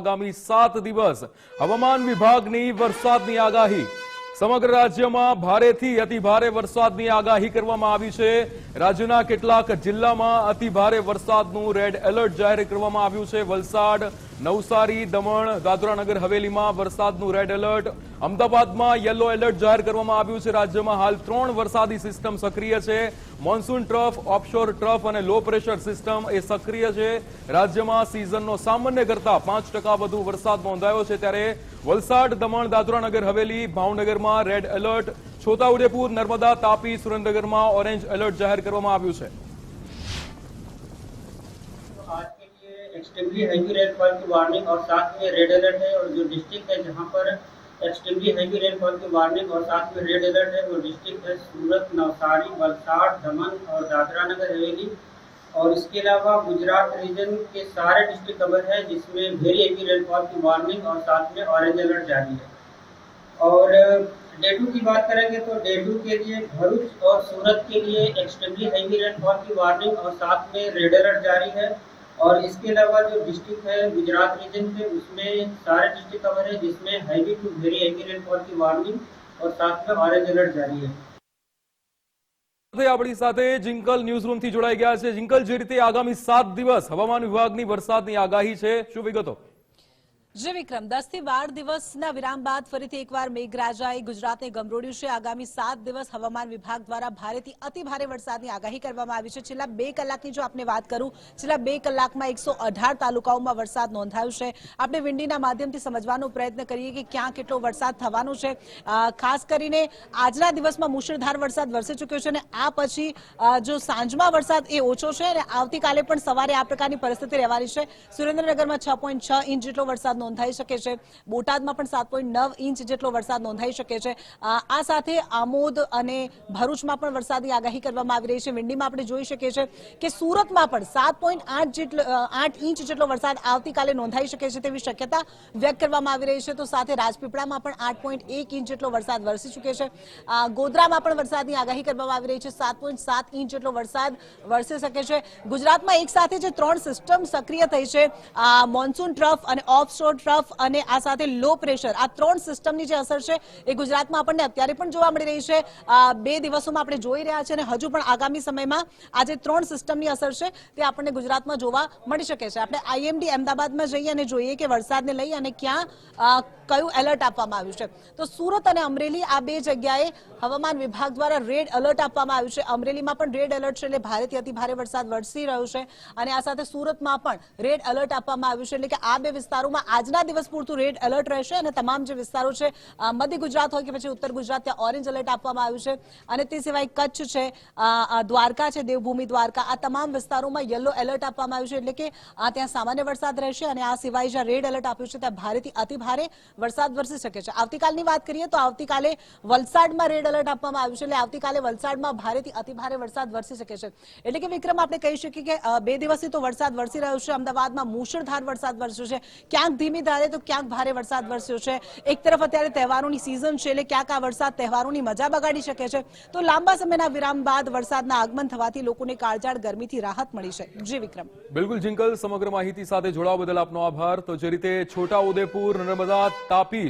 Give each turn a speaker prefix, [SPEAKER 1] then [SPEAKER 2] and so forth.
[SPEAKER 1] આગામી સાત દિવસ હવામાન વિભાગની વરસાદની આગાહી. સમગ્ર રાજ્યમાં ભારેથી અતિ ભારે વરસાદની આગાહી કરવામાં આવી છે. રાજ્યના કેટલાક જિલ્લામાં અતિ ભારે વરસાદનું રેડ એલર્ટ જાહેર કરવામાં આવ્યું છે. વલસાડ નવસારી, દમણ, દાદરાનગર, હવેલીમાં વરસાદનું રેડ એલર્ટ અમદાવાદમાં યલો એલર્ટ જાહેર કરવામાં આવ્યું છે. રાજ્યમાં હાલ ત્રણ વરસાદી સિસ્ટમ સક્રિય છે. મોન્સૂન ટ્રફ ઓફશોર ટ્રફ અને લો પ્રેશર સિસ્ટમ એ સક્રિય છે. રાજ્યમાં સિઝનનો સામાન્ય કરતા પાંચ ટકા વધુ વરસાદ નોંધાયો છે. ત્યારે વલસાડ, દમણ, દાદરાનગર, હવેલી, ભાવનગરમાં રેડ એલર્ટ છોટાઉદેપુર, નર્મદા, તાપી, સુરેન્દ્રનગરમાં ઓરેન્જ એલર્ટ જાહેર કરવામાં આવ્યું છે.
[SPEAKER 2] एक्सट्रीमली हैवी रेनफॉल की वार्निंग और साथ में रेड अलर्ट है और जो डिस्ट्रिक्ट है जहाँ पर एक्सट्रीमली हैवी रेनफॉल की वार्निंग और साथ में रेड अलर्ट है, वो डिस्ट्रिक्ट है सूरत, नवसारी, वलसाड़, दमन और दादरा नगर हवेली। और इसके अलावा गुजरात रीजन के सारे डिस्ट्रिक्ट कवर है जिसमें वेरी हैवी रेनफॉल की वार्निंग और साथ में ऑरेंज अलर्ट जारी है। और डे टू की बात करेंगे तो डे टू के लिए भरूच और सूरत के लिए एक्सट्रीमली हैवी रेनफॉल की वार्निंग और साथ में रेड अलर्ट जारी है। और इसके अलावा जो डिस्ट्रिक्ट है गुजरात रीजन के उसमें सारे डिस्ट्रिक्ट कवर है जिसमें heavy to very heavy rainfall की वार्निंग और साथ में ऑरेंज अलर्ट जारी है
[SPEAKER 1] સાથે આપણી સાથે જિંકલ ન્યૂઝ રૂમથી જોડાઈ ગયા છે જિંકલ જે રીતે આગામી સાત દિવસ હવામાન વિભાગની વરસાદની આગાહી છે શું વિગતો
[SPEAKER 3] જે વિક્રમ દસથી બાર દિવસના વિરામ બાદ ફરીથી એકવાર મેઘરાજાએ ગુજરાતને ગમરોડ્યું છે. આગામી સાત દિવસ હવામાન વિભાગ દ્વારા ભારેથી અતિ ભારે વરસાદની આગાહી કરવામાં આવી છેલ્લા બે કલાકની જો આપણે વાત કરું, છેલ્લા બે કલાકમાં એકસો તાલુકાઓમાં વરસાદ નોંધાયો છે. આપણે વિંડીના માધ્યમથી સમજવાનો પ્રયત્ન કરીએ કે ક્યાં કેટલો વરસાદ થવાનો છે. ખાસ કરીને આજના દિવસમાં મુશળધાર વરસાદ વરસી ચૂક્યો છે અને આ પછી જો સાંજમાં વરસાદ એ ઓછો છે અને આવતીકાલે પણ સવારે આ પ્રકારની પરિસ્થિતિ રહેવાની છે. સુરેન્દ્રનગરમાં છ પોઈન્ટ છ ઇંચ જેટલો વરસાદ નોંધાઈ શકે છે. બોટાદમાં પણ સાત નવ ઇંચ જેટલો વરસાદ નોંધાઈ શકે છે. આ સાથે આમોદ અને ભરૂચમાં પણ વરસાદની આગાહી કરવામાં આવી રહી છે. વિંડીમાં આપણે જોઈ શકીએ છીએ કે સુરતમાં પણ સાત આઠ આઠ ઇંચ જેટલો વરસાદ આવતીકાલે નોંધાઈ શકે છે તેવી શક્યતા વ્યક્ત કરવામાં આવી રહી છે. તો સાથે રાજપીપળામાં પણ આઠ ઇંચ જેટલો વરસાદ વરસી ચૂક્યો છે. ગોધરામાં પણ વરસાદની આગાહી કરવામાં આવી રહી છે. સાત ઇંચ જેટલો વરસાદ વરસી શકે છે. ગુજરાતમાં એક સાથે જે ત્રણ સિસ્ટમ સક્રિય થઈ છે મોન્સૂન ટ્રફ અને ઓફ ટ્રફ અને આ સાથે લો પ્રેશર આ ત્રણ સિસ્ટમની જે અસર છે એ ગુજરાતમાં આપણને અત્યારે પણ જોવા મળી રહી છે. બે દિવસોમાં આપણે જોઈ રહ્યા છે અને હજુ પણ આગામી સમયમાં આ જે ત્રણ સિસ્ટમની અસર છે તે આપણને ગુજરાતમાં જોવા મળી શકે છે. આપણે આઈએમડી અમદાવાદમાં જઈએ અને જોઈએ કે વરસાદને લઈ અને ક્યાં કયું એલર્ટ આપવામાં આવ્યું છે. તો સુરત અને અમરેલી આ બે જગ્યાએ હવામાન વિભાગ દ્વારા રેડ એલર્ટ આપવામાં આવ્યું છે. અમરેલીમાં પણ રેડ એલર્ટ છે એટલે ભારેથી અતિ ભારે વરસાદ વરસી રહ્યો છે અને આ સાથે સુરતમાં પણ રેડ એલર્ટ આપવામાં આવ્યું છે એટલે કે આ બે વિસ્તારોમાં આજના દિવસ પૂરતું રેડ એલર્ટ રહેશે અને તમામ જે વિસ્તારો છે મધ્ય ગુજરાત હોય કે પછી ઉત્તર ગુજરાત, ત્યાં ઓરેન્જ એલર્ટ આપવામાં આવ્યું છે. અને તે સિવાય કચ્છ છે દ્વારકા છે, દેવભૂમિ દ્વારકા, આ તમામ વિસ્તારોમાં યલો એલર્ટ આપવામાં આવ્યું છે. એટલે કે ત્યાં સામાન્ય વરસાદ રહેશે અને આ સિવાય જ્યાં રેડ એલર્ટ આપ્યું છે, ત્યાં ભારેથી અતિ ભારે વરસાદ વરસી શકે છે. આવતીકાલની વાત કરીએ તો આવતીકાલે વલસાડમાં રેડ એલર્ટ આપવામાં આવ્યું છે. એટલે આવતીકાલે વલસાડમાં ભારેથી અતિ ભારે વરસાદ વરસી શકે છે. એટલે કે વિક્રમ, આપણે કહી શકીએ કે બે દિવસથી તો વરસાદ વરસી રહ્યો છે. અમદાવાદમાં મુશળધાર વરસાદ વરસ્યો છે. ક્યાંક ધીમી ધારે તો ક્યાંક ભારે વરસાદ વરસ્યો છે. એક તરફ અત્યારે તહેવારોની સિઝન છે એટલે ક્યાંક આ વરસાદ તહેવારોની મજા બગાડી શકે છે. તો લાંબા સમયના વિરામ બાદ વરસાદના આગમન થવાથી લોકોને કાળજાળ ગરમીથી રાહત મળી છે. જી, વિક્રમ.
[SPEAKER 1] બિલકુલ, જિંકલ. સમગ્ર માહિતી સાથે જોડાવા બદલ આપનો આભાર. તો જે રીતે છોટા ઉદેપુર, નર્મદા, તાપી